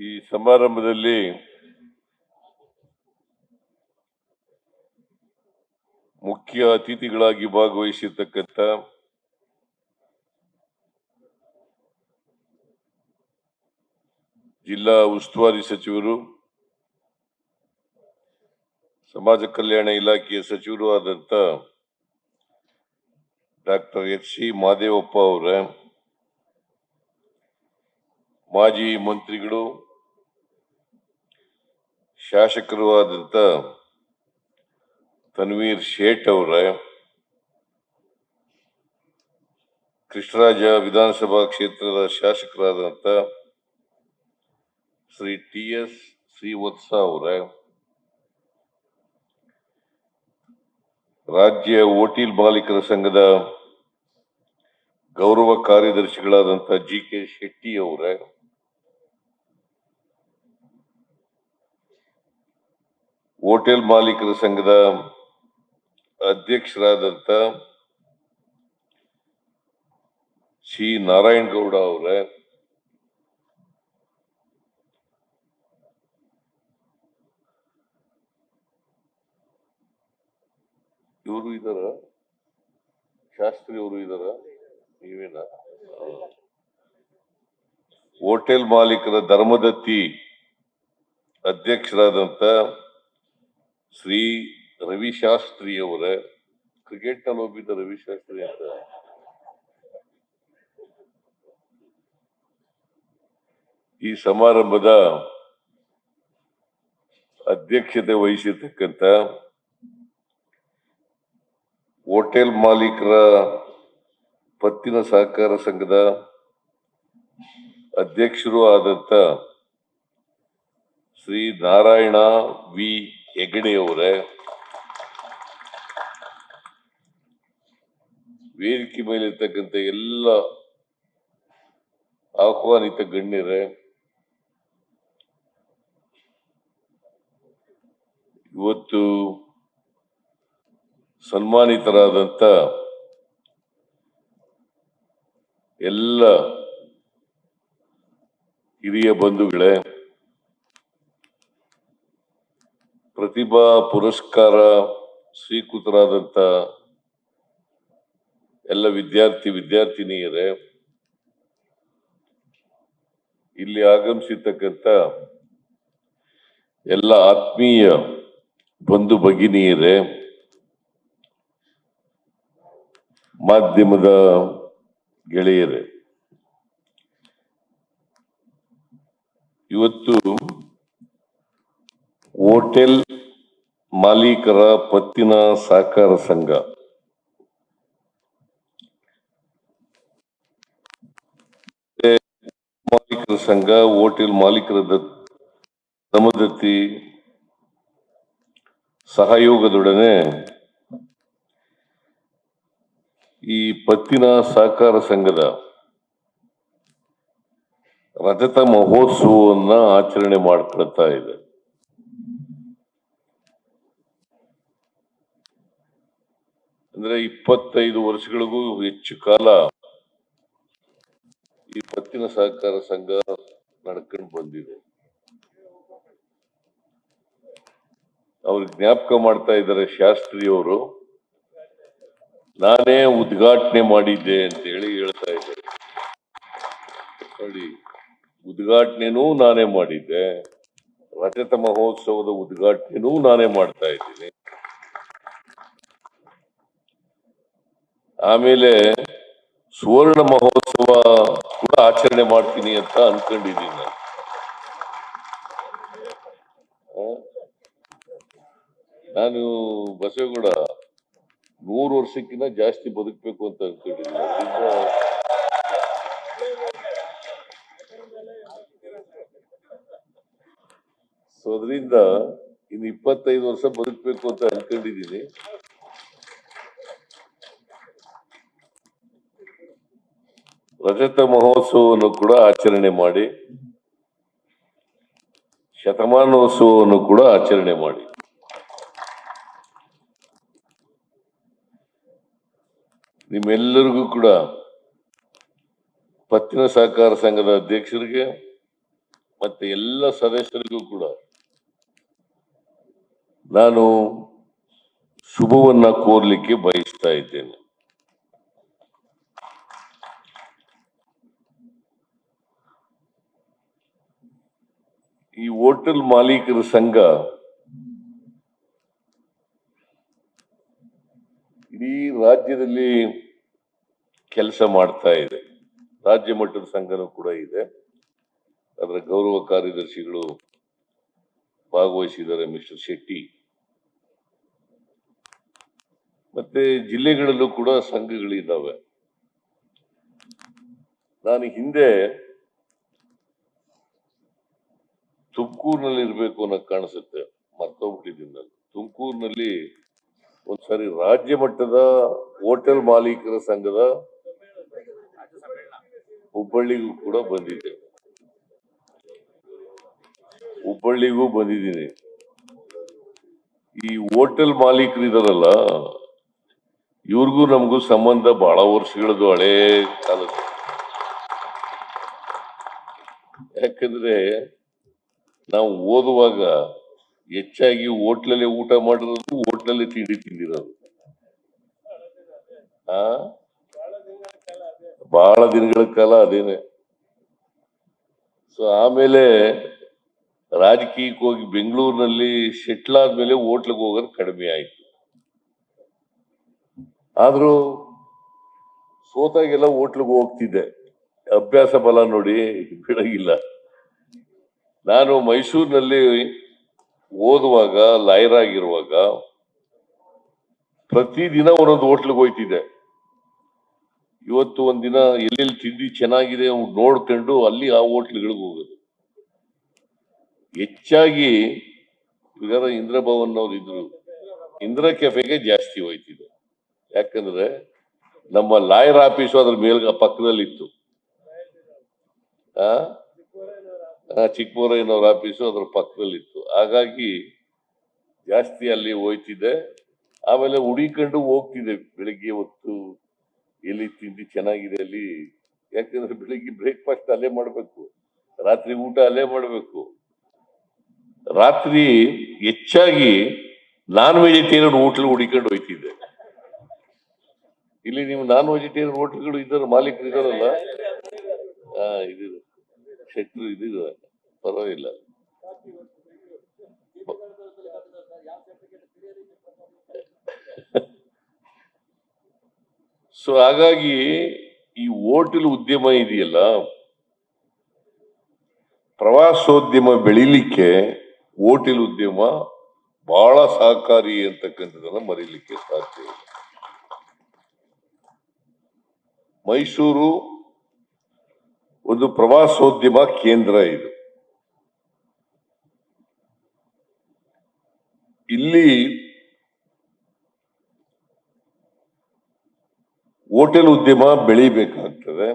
ಈ ಸಮಾರಂಭದಲ್ಲಿ ಮುಖ್ಯ ಅತಿಥಿಗಳಾಗಿ ಭಾಗವಹಿಸಿರ್ತಕ್ಕಂಥ ಜಿಲ್ಲಾ ಉಸ್ತುವಾರಿ ಸಚಿವರು, ಸಮಾಜ ಕಲ್ಯಾಣ ಇಲಾಖೆಯ ಸಚಿವರು ಆದಂತ ಡಾಕ್ಟರ್ ಎಚ್ ಸಿ ಮಾದೇವಪ್ಪ ಅವರ, ಮಾಜಿ ಮಂತ್ರಿಗಳು ಶಾಸಕರು ಆದಂಥ ತನ್ವೀರ್ ಶೇಟ್ ಅವರ, ಕೃಷ್ಣರಾಜ ವಿಧಾನಸಭಾ ಕ್ಷೇತ್ರದ ಶಾಸಕರಾದಂಥ ಶ್ರೀ ಟಿ ಎಸ್ ಶ್ರೀವತ್ಸ ಅವರ, ರಾಜ್ಯ ಓಟೀಲ್ ಮಾಲೀಕರ ಸಂಘದ ಗೌರವ ಕಾರ್ಯದರ್ಶಿಗಳಾದಂಥ ಜಿ ಕೆ ಶೆಟ್ಟಿ ಅವರ ಹೋಟೆಲ್ ಮಾಲೀಕರ ಸಂಘದ ಅಧ್ಯಕ್ಷರಾದಂತ ಶ್ರೀ ನಾರಾಯಣ ಗೌಡ ಅವರ, ಇವರು ಇದಾರ? ಶಾಸ್ತ್ರಿ ಅವರು ನೀವೇನ. ಹೋಟೆಲ್ ಮಾಲೀಕರ ಧರ್ಮದತ್ತಿ ಅಧ್ಯಕ್ಷರಾದಂತ ಶ್ರೀ ರವಿಶಾಸ್ತ್ರಿ ಅವರ ಕ್ರಿಕೆಟ್ನಲ್ಲಿ ಒಬ್ಬಿದ್ದ ರವಿಶಾಸ್ತ್ರಿ ಅಂತ. ಈ ಸಮಾರಂಭದ ಅಧ್ಯಕ್ಷತೆ ವಹಿಸಿರ್ತಕ್ಕಂಥ ಹೋಟೆಲ್ ಮಾಲೀಕರ ಪತ್ತಿನ ಸಹಕಾರ ಸಂಘದ ಅಧ್ಯಕ್ಷರು ಆದಂತ ಶ್ರೀ ನಾರಾಯಣ ವಿ. ಹೆಗಡೆ ಅವರೇ ವೇದಿಕೆ ಮೇಲೆ ಇರ್ತಕ್ಕಂಥ ಎಲ್ಲ ಆಹ್ವಾನಿತ ಗಣ್ಯರೇ ಇವತ್ತು ಸನ್ಮಾನಿತರಾದಂಥ ಎಲ್ಲ ಹಿರಿಯ ಬಂಧುಗಳೇ ಪ್ರತಿಭಾ ಪುರಸ್ಕಾರ ಸ್ವೀಕೃತರಾದಂಥ ಎಲ್ಲ ವಿದ್ಯಾರ್ಥಿ ವಿದ್ಯಾರ್ಥಿನಿಯರೇ, ಇಲ್ಲಿ ಆಗಮಿಸಿರ್ತಕ್ಕಂಥ ಎಲ್ಲ ಆತ್ಮೀಯ ಬಂಧು ಭಗಿನಿಯರೇ, ಮಾಧ್ಯಮದ ಗೆಳೆಯರೇ, ಇವತ್ತು ಹೋಟೆಲ್ ಮಾಲೀಕರ ಪತ್ತಿನ ಸಹಕಾರ ಸಂಘ. ಮಾಲೀಕರ ಸಂಘ, ಹೋಟೆಲ್ ಮಾಲೀಕರ ಸಮದತ್ತಿ ಸಹಯೋಗದೊಡನೆ ಈ ಪತ್ತಿನ ಸಹಕಾರ ಸಂಘದ ರಜತ ಮಹೋತ್ಸವವನ್ನ ಆಚರಣೆ ಮಾಡ್ಕೊಳ್ತಾ ಇದೆ. ಅಂದ್ರೆ ಇಪ್ಪತ್ತೈದು ವರ್ಷಗಳಿಗೂ ಹೆಚ್ಚು ಕಾಲ ಈ ಪತ್ತಿನ ಸಹಕಾರ ಸಂಘ ನಡ್ಕೊಂಡು ಬಂದಿದೆ. ಅವ್ರು ಜ್ಞಾಪಕ ಮಾಡ್ತಾ ಇದ್ದಾರೆ ಶಾಸ್ತ್ರಿ ಅವರು ನಾನೇ ಉದ್ಘಾಟನೆ ಮಾಡಿದ್ದೆ ಅಂತ ಹೇಳಿ ಹೇಳ್ತಾ ಇದ್ದಾರೆ. ನೋಡಿ, ಉದ್ಘಾಟನೆನೂ ನಾನೇ ಮಾಡಿದ್ದೆ, ರಜತ ಮಹೋತ್ಸವದ ಉದ್ಘಾಟನೆನೂ ನಾನೇ ಮಾಡ್ತಾ ಇದ್ದೀನಿ. ಆಮೇಲೆ ಸುವರ್ಣ ಮಹೋತ್ಸವ ಕೂಡ ಆಚರಣೆ ಮಾಡ್ತೀನಿ ಅಂತ ಅನ್ಕೊಂಡಿದ್ದೀನಿ ನಾನು? ನಾನು ಬಸವೇಗೌಡ ನೂರು ವರ್ಷಕ್ಕಿಂತ ಜಾಸ್ತಿ ಬದುಕಬೇಕು ಅಂತ ಅನ್ಕೊಂಡಿದ್ದೀನಿ. ಸೊ ಅದರಿಂದ ಇನ್ನು ಇಪ್ಪತ್ತೈದು ವರ್ಷ ಬದುಕಬೇಕು ಅಂತ ಅನ್ಕೊಂಡಿದ್ದೀನಿ. ರಜತ ಮಹೋತ್ಸವವನ್ನು ಕೂಡ ಆಚರಣೆ ಮಾಡಿ, ಶತಮಾನೋತ್ಸವವನ್ನು ಕೂಡ ಆಚರಣೆ ಮಾಡಿ. ನಿಮ್ಮೆಲ್ಲರಿಗೂ ಕೂಡ ಪತ್ತಿನ ಸಹಕಾರ ಸಂಘದ ಅಧ್ಯಕ್ಷರಿಗೆ ಮತ್ತೆ ಎಲ್ಲ ಸದಸ್ಯರಿಗೂ ಕೂಡ ನಾನು ಶುಭವನ್ನ ಕೋರ್ಲಿಕ್ಕೆ ಬಯಸ್ತಾ ಇದ್ದೇನೆ. ಈ ಹೋಟೆಲ್ ಮಾಲೀಕರ ಸಂಘ ಇಡೀ ರಾಜ್ಯದಲ್ಲಿ ಕೆಲಸ ಮಾಡ್ತಾ ಇದೆ. ರಾಜ್ಯ ಮಟ್ಟದ ಸಂಘನೂ ಕೂಡ ಇದೆ. ಅದರ ಗೌರವ ಕಾರ್ಯದರ್ಶಿಗಳು ಭಾಗವಹಿಸಿದ್ದಾರೆ ಮಿಸ್ಟರ್ ಶೆಟ್ಟಿ. ಮತ್ತೆ ಜಿಲ್ಲೆಗಳಲ್ಲೂ ಕೂಡ ಸಂಘಗಳಿದ್ದಾವೆ. ನಾನು ಹಿಂದೆ ತುಮಕೂರಿನಲ್ಲಿ ಇರಬೇಕು ಅನ್ನೋ ಕಾಣಿಸುತ್ತೆ. ಮರ್ತೋಗ್ಬಿಟ್ಟಿದ್ದೀನಿ ತುಮಕೂರಿನಲ್ಲಿ ಒಂದ್ಸರಿ ರಾಜ್ಯ ಮಟ್ಟದ ಹೋಟೆಲ್ ಮಾಲೀಕರ ಸಂಘದ ಹುಬ್ಬಳ್ಳಿಗೂ ಕೂಡ ಬಂದಿದ್ದೆ. ಹುಬ್ಬಳ್ಳಿಗೂ ಬಂದಿದ್ದೀನಿ. ಈ ಹೋಟೆಲ್ ಮಾಲೀಕರು ಇದಾರಲ್ಲ ಇವ್ರಿಗೂ ನಮಗೂ ಸಂಬಂಧ ಬಹಳ ವರ್ಷಗಳದ್ದು ಹಳೇ ಕಾಲದ ಯಾಕಂದ್ರೆ ನಾವು ಓದುವಾಗ ಹೆಚ್ಚಾಗಿ ಹೋಟ್ಲಲ್ಲಿ ಊಟ ಮಾಡಿರೋದು ಹೋಟ್ಲಲ್ಲಿ ತಿಂಡಿ ತಿಂದಿರೋದು. ಆ? ಬಹಳ ದಿನಗಳ ಕಾಲ ಅದೇನೆ. ಸೊ ಆಮೇಲೆ ರಾಜಕೀಯಕ್ಕೆ ಹೋಗಿ ಬೆಂಗಳೂರಿನಲ್ಲಿ ಸೆಟ್ಲ್ ಆದ್ಮೇಲೆ ಹೋಟ್ಲಿಗೆ ಹೋಗೋದು ಕಡಿಮೆ ಆಯ್ತು. ಆದ್ರೂ ಸೋತಾಗೆಲ್ಲ ಹೋಟ್ಲಿಗೆ ಹೋಗ್ತಿದ್ದೆ. ಅಭ್ಯಾಸ ಬಲ ನೋಡಿ, ಬಿಡಂಗಿಲ್ಲ. ನಾನು ಮೈಸೂರಿನಲ್ಲಿ ಓದುವಾಗ ಲಾಯರ್ ಆಗಿರುವಾಗ ಪ್ರತಿದಿನ ಒಂದೊಂದು ಹೋಟ್ಲಿಗೆ ಹೋಯ್ತಿದ್ದೆ. ಇವತ್ತು ಒಂದಿನ ಎಲ್ಲೆಲ್ಲಿ ತಿಂಡಿ ಚೆನ್ನಾಗಿದೆ ನೋಡ್ಕೊಂಡು ಅಲ್ಲಿ ಆ ಹೋಟ್ಲ್ಗಳಿಗೆ ಹೋಗೋದು. ಹೆಚ್ಚಾಗಿ ಇದರ ಇಂದ್ರ ಭವನ್ ಅವ್ರು ಇದ್ರು. ಇಂದ್ರ ಕೆಫೆಗೆ ಜಾಸ್ತಿ ಹೋಯ್ತಿದೆ ಯಾಕಂದ್ರೆ ನಮ್ಮ ಲಾಯರ್ ಆಫೀಸು ಅದ್ರ ಮೇಲ್ ಪಕ್ಕದಲ್ಲಿ ಇತ್ತು ಆ ಆ, ಚಿಕ್ಕಮೂರಯ್ಯನವ್ರ ಆಫೀಸು ಅದ್ರ ಪಕ್ಕದಲ್ಲಿ ಇತ್ತು ಹಾಗಾಗಿ ಜಾಸ್ತಿ ಅಲ್ಲಿ ಹೋಯ್ತಿದ್ದೆ. ಆಮೇಲೆ ಹುಡಿಕೊಂಡು ಹೋಗ್ತಿದ್ದೆ ಬೆಳಿಗ್ಗೆ ಹೊತ್ತು. ಎಲ್ಲಿ ತಿಂಡಿ ಚೆನ್ನಾಗಿದೆ ಅಲ್ಲಿ. ಯಾಕಂದ್ರೆ ಬೆಳಿಗ್ಗೆ ಬ್ರೇಕ್ಫಾಸ್ಟ್ ಅಲ್ಲೇ ಮಾಡಬೇಕು. ರಾತ್ರಿ ಊಟ ಅಲ್ಲೇ ಮಾಡಬೇಕು. ರಾತ್ರಿ ಹೆಚ್ಚಾಗಿ ನಾನ್ ವೆಜಿಟೇರಿಯನ್ ಹೋಟ್ಲ್ ಹುಡಿಕೊಂಡು ಹೋಯ್ತಿದ್ದೆ. ಇಲ್ಲಿ ನೀವು ನಾನ್ ವೆಜಿಟೇರಿಯನ್ ಹೋಟ್ಲ್ಗಳು ಇದ್ದಾರೆ ಮಾಲೀಕರು ಇದಾರಲ್ಲ ಹಾ ಇದು ಶೆಟ್ರು ಇದು ಪರವಾಗಿಲ್ಲ. ಸೊ ಹಾಗಾಗಿ ಈ ಹೋಟೆಲ್ ಉದ್ಯಮ ಇದೆಯಲ್ಲ? ಪ್ರವಾಸೋದ್ಯಮ ಬೆಳಿಲಿಕ್ಕೆ ಹೋಟೆಲ್ ಉದ್ಯಮ ಬಹಳ ಸಹಕಾರಿ ಅಂತಕ್ಕಂಥದ್ದನ್ನ ಮರೀಲಿಕ್ಕೆ ಸಾಧ್ಯ ಇಲ್ಲ. ಮೈಸೂರು ಒಂದು ಪ್ರವಾಸೋದ್ಯಮ ಕೇಂದ್ರ ಇದು. ಇಲ್ಲಿ ಹೋಟೆಲ್ ಉದ್ಯಮ ಬೆಳಿಬೇಕಾಗ್ತದೆ.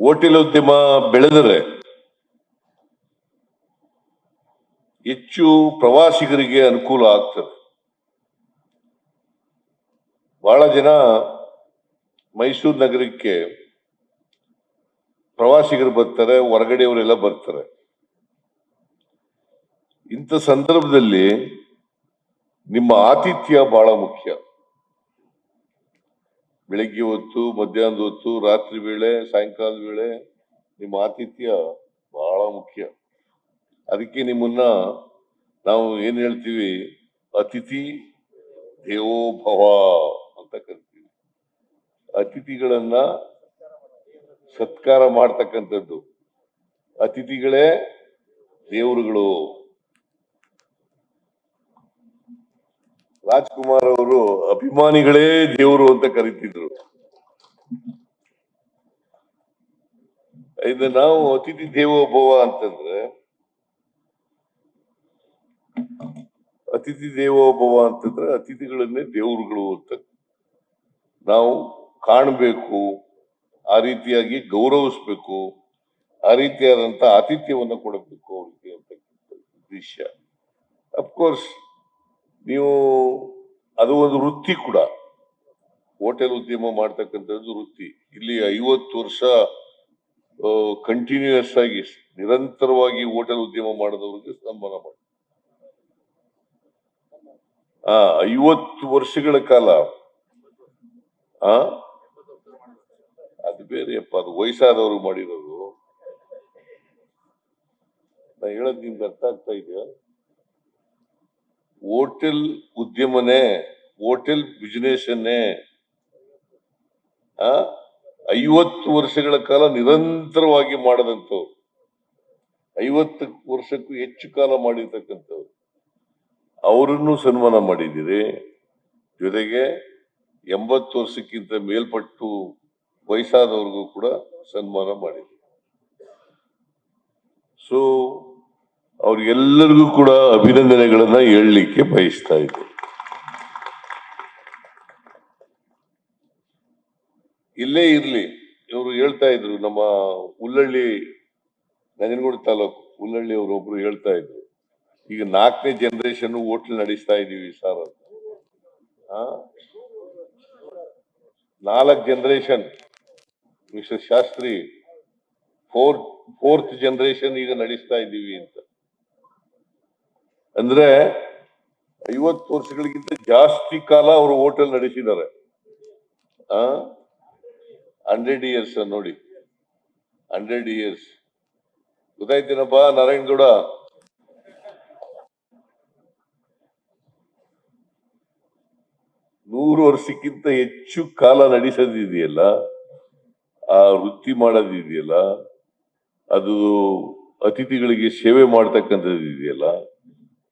ಹೋಟೆಲ್ ಉದ್ಯಮ ಬೆಳೆದರೆ ಹೆಚ್ಚು ಪ್ರವಾಸಿಗರಿಗೆ ಅನುಕೂಲ ಆಗ್ತದೆ. ಬಹಳ ಜನ ಮೈಸೂರು ನಗರಕ್ಕೆ ಪ್ರವಾಸಿಗರು ಬರ್ತಾರೆ, ಹೊರಗಡೆಯವರೆಲ್ಲ ಬರ್ತಾರೆ. ಇಂಥ ಸಂದರ್ಭದಲ್ಲಿ ನಿಮ್ಮ ಆತಿಥ್ಯ ಬಹಳ ಮುಖ್ಯ. ಬೆಳಿಗ್ಗೆ ಹೊತ್ತು, ಮಧ್ಯಾಹ್ನದ ಹೊತ್ತು, ರಾತ್ರಿ ವೇಳೆ, ಸಾಯಂಕಾಲದ ವೇಳೆ ನಿಮ್ಮ ಆತಿಥ್ಯ ಬಹಳ ಮುಖ್ಯ. ಅದಕ್ಕೆ ನಿಮ್ಮನ್ನ ನಾವು ಏನ್ ಹೇಳ್ತೀವಿ? ಅತಿಥಿ ದೇವೋಭವ ಅಂತ ಕರಿತೀವಿ. ಅತಿಥಿಗಳನ್ನ ಸತ್ಕಾರ ಮಾಡ್ತಕ್ಕಂಥದ್ದು. ಅತಿಥಿಗಳೇ ದೇವರುಗಳು. ರಾಜ್ಕುಮಾರ್ ಅವರು ಅಭಿಮಾನಿಗಳೇ ದೇವರು ಅಂತ ಕರಿತಿದ್ರು. ಇದು ನಾವು ಅತಿಥಿ ದೇವೋಭವ ಅಂತಂದ್ರೆ, ಅತಿಥಿ ದೇವೋಭವ ಅಂತಂದ್ರೆ ಅತಿಥಿಗಳನ್ನೇ ದೇವರುಗಳು ಅಂತ. ನಾವು ಕಾಣಬೇಕು, ಆ ರೀತಿಯಾಗಿ ಗೌರವಿಸ್ಬೇಕು, ಆ ರೀತಿಯಾದಂತ ಆತಿಥ್ಯವನ್ನು ಕೊಡಬೇಕು ಅವರಿಗೆ ಅಂತಕ್ಕಂಥ ಉದ್ದೇಶ ಅಫ್ಕೋರ್ಸ್ ನೀವು, ಅದು ಒಂದು ವೃತ್ತಿ ಕೂಡ. ಹೋಟೆಲ್ ಉದ್ಯಮ ಮಾಡ್ತಕ್ಕಂಥದ್ದು ವೃತ್ತಿ. ಇಲ್ಲಿ ಐವತ್ತು ವರ್ಷ ಕಂಟಿನ್ಯೂಯಸ್ ಆಗಿ ನಿರಂತರವಾಗಿ ಹೋಟೆಲ್ ಉದ್ಯಮ ಮಾಡಿದವ್ರಿಗೆ ಸನ್ಮಾನ ಮಾಡಿ. ಆ, ಐವತ್ತು ವರ್ಷಗಳ ಕಾಲ, ಆ ಬೇರೆಯಪ್ಪ ಅದು ವಯಸ್ಸಾದವರು ಮಾಡಿರೋದು. ನಾ ಹೇಳೋದ್ ನಿಮ್ಗೆ ಅರ್ಥ ಆಗ್ತಾ ಇದೆಯಾ ಹೋಟೆಲ್ ಉದ್ಯಮನೇ, ಹೋಟೆಲ್ ಬಿಸ್ನೆಸ್ ಅನ್ನೇ ಆ, ಐವತ್ತು ವರ್ಷಗಳ ಕಾಲ ನಿರಂತರವಾಗಿ ಮಾಡದಂಥವ್ರು. ಐವತ್ತು ವರ್ಷಕ್ಕೂ ಹೆಚ್ಚು ಕಾಲ ಮಾಡಿರ್ತಕ್ಕಂಥವ್ರು. ಅವರನ್ನು ಸನ್ಮಾನ ಮಾಡಿದ್ದೀರಿ. ಜೊತೆಗೆ ಎಂಬತ್ತು ವರ್ಷಕ್ಕಿಂತ ಮೇಲ್ಪಟ್ಟು ವಯಸ್ಸಾದವ್ರಿಗೂ ಕೂಡ ಸನ್ಮಾನ ಮಾಡಿದ್ರು. ಸೊ ಅವ್ರಿಗೆಲ್ಲರಿಗೂ ಕೂಡ ಅಭಿನಂದನೆಗಳನ್ನ ಹೇಳಲಿಕ್ಕೆ ಬಯಸ್ತಾ ಇದ್ದೆ. ಇಲ್ಲೇ ಇರ್ಲಿ. ಇವರು ಹೇಳ್ತಾ ಇದ್ರು, ನಮ್ಮ ಹುಲ್ಲಳ್ಳಿ, ನಂಜನಗೂಡು ತಾಲೂಕು ಹುಲ್ಲಳ್ಳಿ ಒಬ್ರು ಹೇಳ್ತಾ ಇದ್ರು, ಈಗ ನಾಲ್ಕನೇ ಜನರೇಷನ್ ಹೋಟ್ಲ್ ನಡೆಸ್ತಾ ಇದೀವಿ ಸರ್ ಅಂತ? ನಾಲ್ಕು generation mister Shastri fourth fourth generation ಈಗ ನಡೆಸ್ತಾ ಇದ್ದೀವಿ ಅಂತ. ಅಂದ್ರೆ ಐವತ್ತು ವರ್ಷಗಳಿಗಿಂತ ಜಾಸ್ತಿ ಕಾಲ ಅವರು ಹೋಟೆಲ್ ನಡೆಸಿದ್ದಾರೆ. ಹಂಡ್ರೆಡ್ ಇಯರ್ಸ್ ನೋಡಿ. ಹಂಡ್ರೆಡ್ ಇಯರ್ಸ್ ಗೊತ್ತಾಯ್ತೇನಪ್ಪ ನಾರಾಯಣಗೌಡ ನೂರು ವರ್ಷಕ್ಕಿಂತ ಹೆಚ್ಚು ಕಾಲ ನಡೆಸೋದಿದೆಯಲ್ಲ? ಆ ವೃತ್ತಿ ಮಾಡೋದಿದೆಯಲ್ಲ ಅದು ಅತಿಥಿಗಳಿಗೆ ಸೇವೆ ಮಾಡ್ತಕ್ಕಂಥದ್ದು ಇದೆಯಲ್ಲ,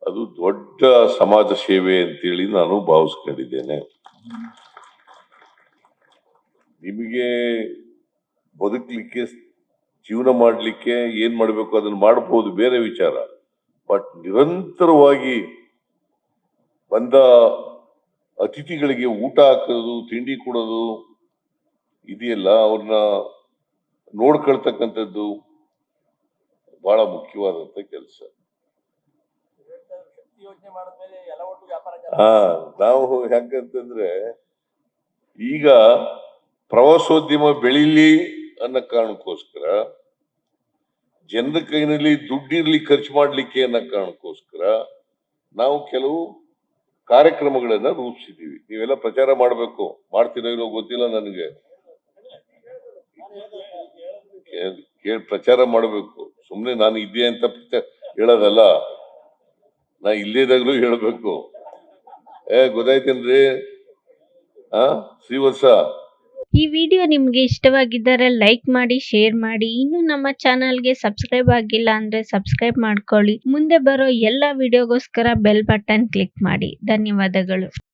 ಅದು ದೊಡ್ಡ ಸಮಾಜ ಸೇವೆ ಅಂತೇಳಿ ನಾನು ಭಾವಿಸ್ಕೊಂಡಿದ್ದೇನೆ. ನಿಮಗೆ ಬದುಕಲಿಕ್ಕೆ, ಜೀವನ ಮಾಡಲಿಕ್ಕೆ ಏನ್ ಮಾಡಬೇಕು ಅದನ್ನ ಮಾಡಬಹುದು ಬೇರೆ ವಿಚಾರ, ಬಟ್ ನಿರಂತರವಾಗಿ ಬಂದ ಅತಿಥಿಗಳಿಗೆ ಊಟ ಹಾಕೋದು, ತಿಂಡಿ ಕೊಡೋದು ಇದೆಯಲ್ಲ, ಅವ್ರನ್ನ ನೋಡ್ಕೊಳ್ತಕ್ಕಂಥದ್ದು ಬಹಳ ಮುಖ್ಯವಾದಂತ ಕೆಲಸ. ಹಾ, ನಾವು ಹೆಂಗಂತಂದ್ರೆ ಈಗ ಪ್ರವಾಸೋದ್ಯಮ ಬೆಳಿಲಿ ಅನ್ನೋ ಕಾರಣಕ್ಕೋಸ್ಕರ, ಜನರ ಕೈನಲ್ಲಿ ದುಡ್ಡಿರ್ಲಿ ಖರ್ಚು ಮಾಡ್ಲಿಕ್ಕೆ ಅನ್ನೋ ಕಾರಣಕ್ಕೋಸ್ಕರ ನಾವು ಕೆಲವು ಕಾರ್ಯಕ್ರಮಗಳನ್ನ ರೂಪಿಸಿದೀವಿ. ನೀವೆಲ್ಲ ಪ್ರಚಾರ ಮಾಡಬೇಕು. ಮಾಡ್ತೀರೋ ಇಲ್ಲೋ ಗೊತ್ತಿಲ್ಲ ನನಗೆ. ಕೇಳ್- ಪ್ರಚಾರ ಮಾಡಬೇಕು? ಸುಮ್ನೆ ನಾನು ಇದ್ದೆ ಅಂತ ಪ್ರಚಾರ, ಹೇಳೋದಲ್ಲ. ನಾ ಇಲ್ಲೇದಾಗ್ಲೂ ಹೇಳಬೇಕು. ಏ, ಗೊತ್ತಾಯ್ತೇನ್ರಿ? ಆ, ಶ್ರೀವತ್ಸ? ಈ ವಿಡಿಯೋ ನಿಮಗೆ ಇಷ್ಟವಾಗಿದ್ದರೆ ಲೈಕ್ ಮಾಡಿ, ಶೇರ್ ಮಾಡಿ. ಇನ್ನು ನಮ್ಮ ಚಾನಲ್ಗೆ ಸಬ್ಸ್ಕ್ರೈಬ್ ಆಗಿಲ್ಲ ಅಂದ್ರೆ ಸಬ್ಸ್ಕ್ರೈಬ್ ಮಾಡ್ಕೊಳ್ಳಿ. ಮುಂದೆ ಬರೋ ಎಲ್ಲ ವಿಡಿಯೋಗೋಸ್ಕರ ಬೆಲ್ ಬಟನ್ ಕ್ಲಿಕ್ ಮಾಡಿ. ಧನ್ಯವಾದಗಳು.